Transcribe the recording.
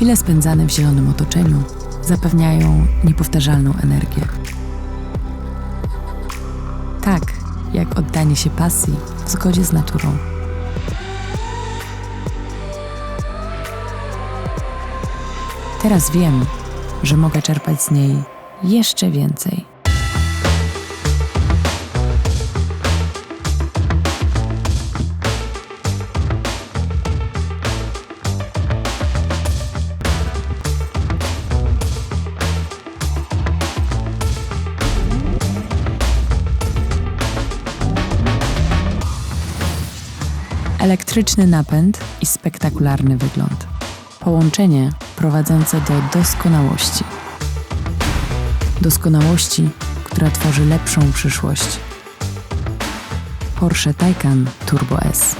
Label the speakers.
Speaker 1: Chwile spędzane w zielonym otoczeniu zapewniają niepowtarzalną energię. Tak, jak oddanie się pasji w zgodzie z naturą. Teraz wiem, że mogę czerpać z niej jeszcze więcej. Elektryczny napęd i spektakularny wygląd. Połączenie prowadzące do doskonałości. Doskonałości, która tworzy lepszą przyszłość. Porsche Taycan Turbo S.